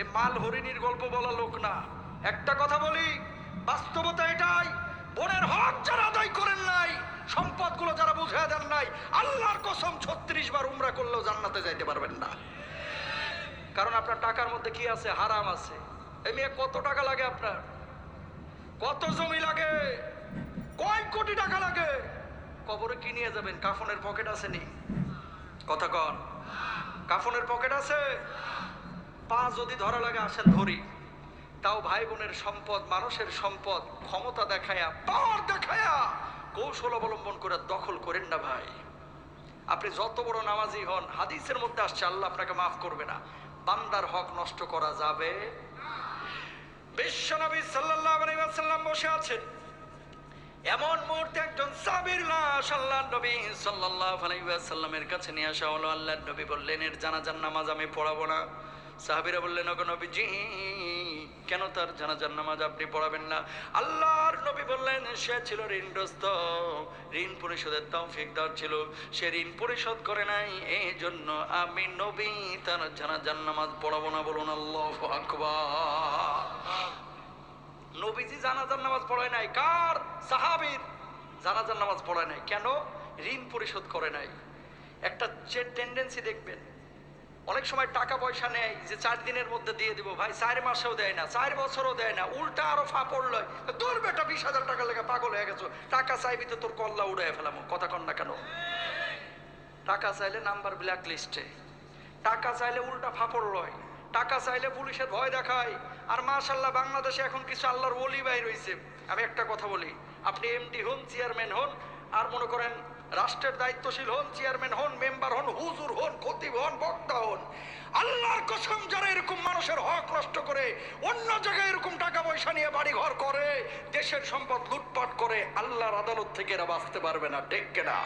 এই মাল হরিণীর গল্প বলা লোক না। একটা কথা বলি, বাস্তবতা এটাই, বোনের হক যারা আদায় করেন নাই, সম্পদগুলো যারা বুঝে দেন নাই, আল্লাহর কসম ছত্রিশ বার উমরা করলেও জান্নাতে যাইতে পারবেন না। কারণ আপনার টাকার মধ্যে কি আছে? হারাম আছে। এই মেয়ে কত টাকা লাগে আপনার? কত জমি লাগে? কয় কোটি টাকা লাগে? কবরে কি নিয়ে যাবেন? কাফনের পকেট আছে নি? কথা কন। কাফনের পকেট আছে? পা যদি ধরা লাগে আসেন ধরি, তাও ভাই বোনের সম্পদ, মানুষের সম্পদ, ক্ষমতা দেখায়া, পাওয়ার দেখায়া কৌশল অবলম্বন করে দখল করেন না ভাই। আপনি যত বড় নামাজি হন, হাদিসের মধ্যে আসছে, আল্লাহ আপনাকে মাফ করবে না। বান্দার হক নষ্ট করা যাবে বিশ্বনবী আলাইহি বসে আছেন। এমন মুহূর্তে একজন সাবির লাশ আল্লাহ নবী সাল্লাল্লাহু আলাইহি ওয়াসাল্লামের কাছে নিয়ে আসা হলো। আল্লাহর নবী বললেন, এর জানাজার নামাজ আমি পড়াবো না। সাহাবীরা বললেন, ওগো নবীজি, কেন তার জানাজার নামাজ আপনি পড়াবেন না? আল্লাহর নবী বললেন, সে ছিল ঋণগ্রস্ত। ঋণ পরিশোধের তৌফিক দেওয়ার ছিল। সে ঋণ পরিশোধ করে নাই। এই জন্য আমি নবী, তার জানাজার নামাজ পড়াবো না বলুন আল্লাহু আকবার। নবীজি জানাজার নামাজ পড়ায় নাই। কার? সাহাবীর জানাজার নামাজ পড়ায় নাই। কেন? ঋণ পরিশোধ করে নাই। একটা যে টেন্ডেন্সি দেখবেন। অনেক সময় টাকা পয়সা নেয় যে চার দিনের মধ্যে দিয়ে দিব। ভাই, চার মাসেও দেয় না, চার বছরও দেয় না, উল্টা আরও ফা পড়ল। তোর বেটা বিশ হাজার টাকা লেগে পাগল হয়ে গেছো। টাকা চাইবি তো তোর কল্লা উড়াই ফেলাম, কথা কন না কেন? টাকা চাইলে নাম্বার ব্ল্যাক লিস্টে টাকা চাইলে উল্টা ফাপড় লয় টাকা চাইলে পুলিশের ভয় দেখায়। আর মাশাল্লাহ বাংলাদেশে এখন কিছু আল্লাহর ওলি ভাই রয়েছে আমি একটা কথা বলি, আপনি এমডি হন চেয়ারম্যান হন, আর মনে করেন রাষ্ট্রের দায়িত্বশীল হন চেয়ারম্যান হন মেম্বার হন, হুজুর হন, খতিব হন, বক্তা হন। আল্লাহর কসম যারা এরকম মানুষের হক নষ্ট করে, অন্য জায়গায় এরকম টাকা পয়সা নিয়ে বাড়ি ঘর করে, দেশের সম্পদ লুটপাট করে, আল্লাহর আদালত থেকে এরা বাঁচতে পারবে না টেক না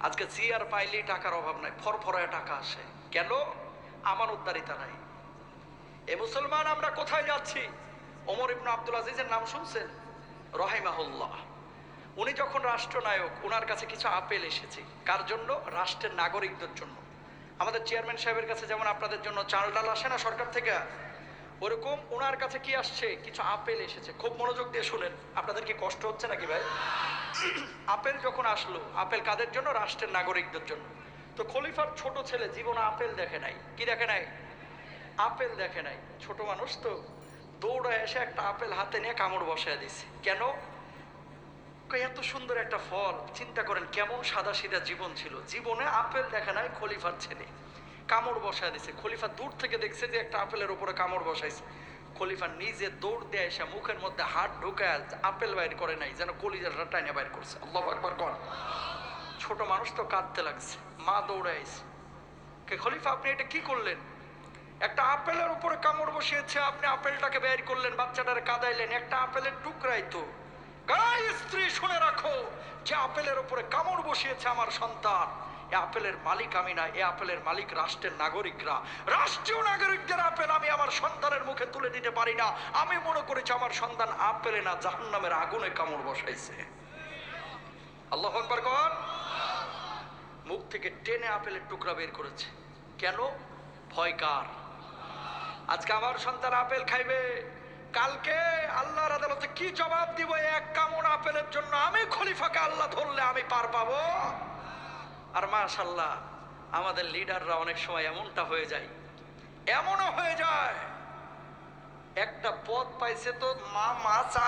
আজকে চেয়ার পাইলেই টাকার অভাব নাই, ফরফরায় টাকা আসে। কেন? আমার উদ্ধারিতা নাই। এ মুসলমান, আমরা কোথায় যাচ্ছি? ওমর ইবনু আব্দুল আজিজের নাম শুনছেন? রহিমাহুল্লাহ। উনি যখন রাষ্ট্রনায়ক ওনার কাছে কিছু আপেল এসেছে। কার জন্য? রাষ্ট্রের নাগরিকদের জন্য। আমাদের চেয়ারম্যান সাহেবের কাছে যেমন আপনাদের জন্য চাল ডাল আসে না সরকার থেকে? ওরকম ওনার কাছে কি আসছে? কিছু আপেল এসেছে। খুব মনোযোগ দিয়ে শুনেন। আপনাদের কি কষ্ট হচ্ছে নাকি ভাই? আপেল যখন আসলো, আপেল কাদের জন্য? রাষ্ট্রের নাগরিকদের জন্য। তো খলিফার ছোট ছেলে জীবনে আপেল দেখে নাই। কি দেখে নাই? আপেল দেখে নাই। ছোট মানুষ তো দৌড়ে এসে একটা আপেল হাতে নিয়ে কামড় বসায় দিছে কেন? এত সুন্দর একটা ফল। চিন্তা করেন কেমন সাদা সিধা জীবন ছিল। জীবনে আপেল দেখে নাই, খলিফার ছেলে। কামড় বসায় দিছে। খলিফা দূর থেকে দেখছে যে একটা আপেলের উপরে কামড় বসাইছে। খলিফা নিজে দৌড় দিয়ে এসে মুখের মধ্যে হাত ঢুকায় আপেল বাইর করে নাই, যেন কলিজাটা টাইনে বাইর করছে। আল্লাহ একবার কর ছোট মানুষ তো কাঁদতে লাগছে। মা দৌড়ে আইছে। কে খলিফা, আপনি এটা কি করলেন? একটা আপেলের উপরে কামড় বসিয়েছে, আপনি আপেলটাকে বের করলেন, বাচ্চাটারে কাদাইলেন। একটা আপেলের টুকরাই তো। স্ত্রী শুনে রাখো যে আপেলের উপরে কামড় বসিয়েছে আমার সন্তান। এ আপেলের মালিক আমি না, এ আপেলের মালিক রাষ্ট্রের নাগরিকরা। রাষ্ট্রীয় নাগরিকদের আপেল আমি আমার সন্তানের মুখে তুলে দিতে পারি না। আমি মনে করেছি আমার সন্তান আপেলে না, জাহান্নামের আগুনে কামড় বসাইছে। আল্লাহ আকবার কর মুখ থেকে টেনে আপেলের টুকরা বের করেছে। কেন? ভয় কার? আজকে আমার সন্তান আপেল খাইবে। কালকে আল্লাহর আদালতে কি জবাব দিব এক কামন আপেলের জন্য? আমি খলিফাকে আল্লাহ ধরলে আমি পার পাবো। আর মাশাল্লাহ আমাদের লিডাররা অনেক সময় এমনটা হয়ে যায়। এমনও হয়ে যায়, একটা পথ পাইছে তো মা মা চা